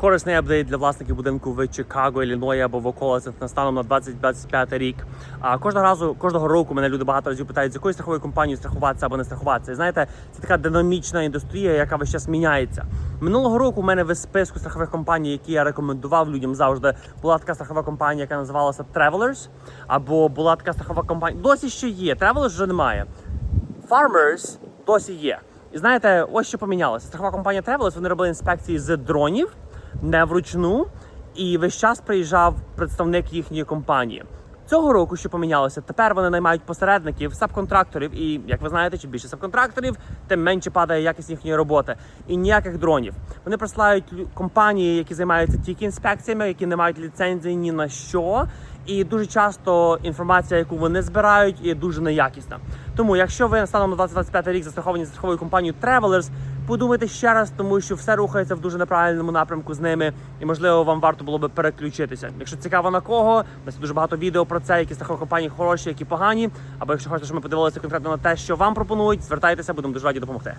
Корисний апдейт для власників будинку в Чикаго, Ілліної або в околицях на станом на 2025 рік. А кожного разу, кожного року мене люди багато разів питають, з якою страховою компанією страхуватися або не страхуватися. І знаєте, це така динамічна індустрія, яка весь час міняється. Минулого року у мене в списку страхових компаній, які я рекомендував людям завжди, була така страхова компанія, яка називалася Travelers, або була така страхова компанія. Досі ще є. Travelers вже немає. Farmers досі є. І знаєте, ось що помінялося. Страхова компанія Travelers, вони робили інспекції з дронів не вручну, і весь час приїжджав представник їхньої компанії. Цього року що помінялося, тепер вони наймають посередників, сабконтракторів, і як ви знаєте, чим більше сабконтракторів, тим менше падає якість їхньої роботи. І ніяких дронів. Вони присилають компанії, які займаються тільки інспекціями, які не мають ліцензії ні на що. І дуже часто інформація, яку вони збирають, є дуже неякісна. Тому, якщо ви станом на 2025 рік застраховані страховою компанією Travelers, подумайте ще раз, тому що все рухається в дуже неправильному напрямку з ними, і можливо вам варто було би переключитися. Якщо цікаво на кого, у нас дуже багато відео про це, які страхокомпанії хороші, які погані. Або якщо хочете, щоб ми подивилися конкретно на те, що вам пропонують, звертайтеся, будемо дуже раді допомогти.